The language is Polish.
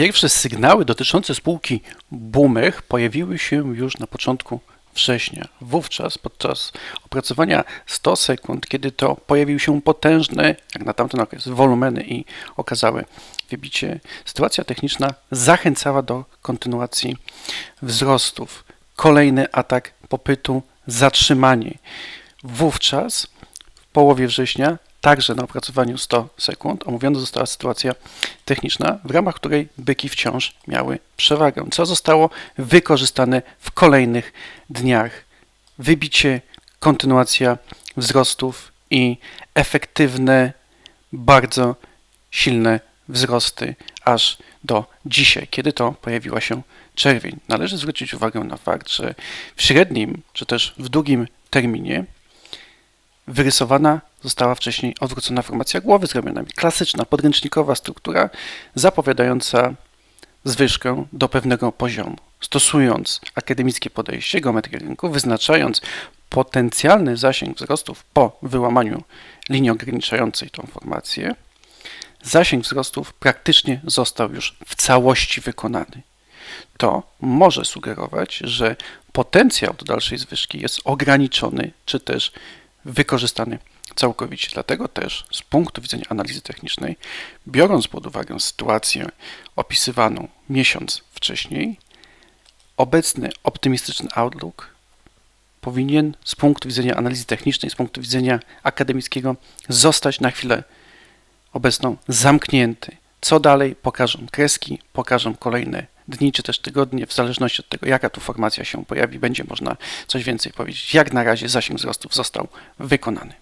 Pierwsze sygnały dotyczące spółki Boomer pojawiły się już na początku września. Wówczas podczas opracowania 100 sekund, kiedy to pojawiły się potężne, jak na tamten okres, wolumeny i okazały wybicie, sytuacja techniczna zachęcała do kontynuacji wzrostów. Kolejny atak popytu, zatrzymanie. Wówczas w połowie września Także na opracowaniu 100 sekund omówiona została sytuacja techniczna, w ramach której byki wciąż miały przewagę, co zostało wykorzystane w kolejnych dniach. Wybicie, kontynuacja wzrostów i efektywne, bardzo silne wzrosty aż do dzisiaj, kiedy to pojawiła się czerwień. Należy zwrócić uwagę na fakt, że w średnim czy też w długim terminie wyrysowana została wcześniej odwrócona formacja głowy z ramionami. Klasyczna, podręcznikowa struktura zapowiadająca zwyżkę do pewnego poziomu. Stosując akademickie podejście geometrii rynku, wyznaczając potencjalny zasięg wzrostów po wyłamaniu linii ograniczającej tą formację, zasięg wzrostów praktycznie został już w całości wykonany. To może sugerować, że potencjał do dalszej zwyżki jest ograniczony, czy też wykorzystany całkowicie. Dlatego też z punktu widzenia analizy technicznej, biorąc pod uwagę sytuację opisywaną miesiąc wcześniej, obecny optymistyczny outlook powinien z punktu widzenia analizy technicznej, z punktu widzenia akademickiego zostać na chwilę obecną zamknięty. Co dalej pokażą kreski, pokażą kolejne dni czy też tygodnie, w zależności od tego, jaka tu formacja się pojawi, będzie można coś więcej powiedzieć. Jak na razie zasięg wzrostów został wykonany.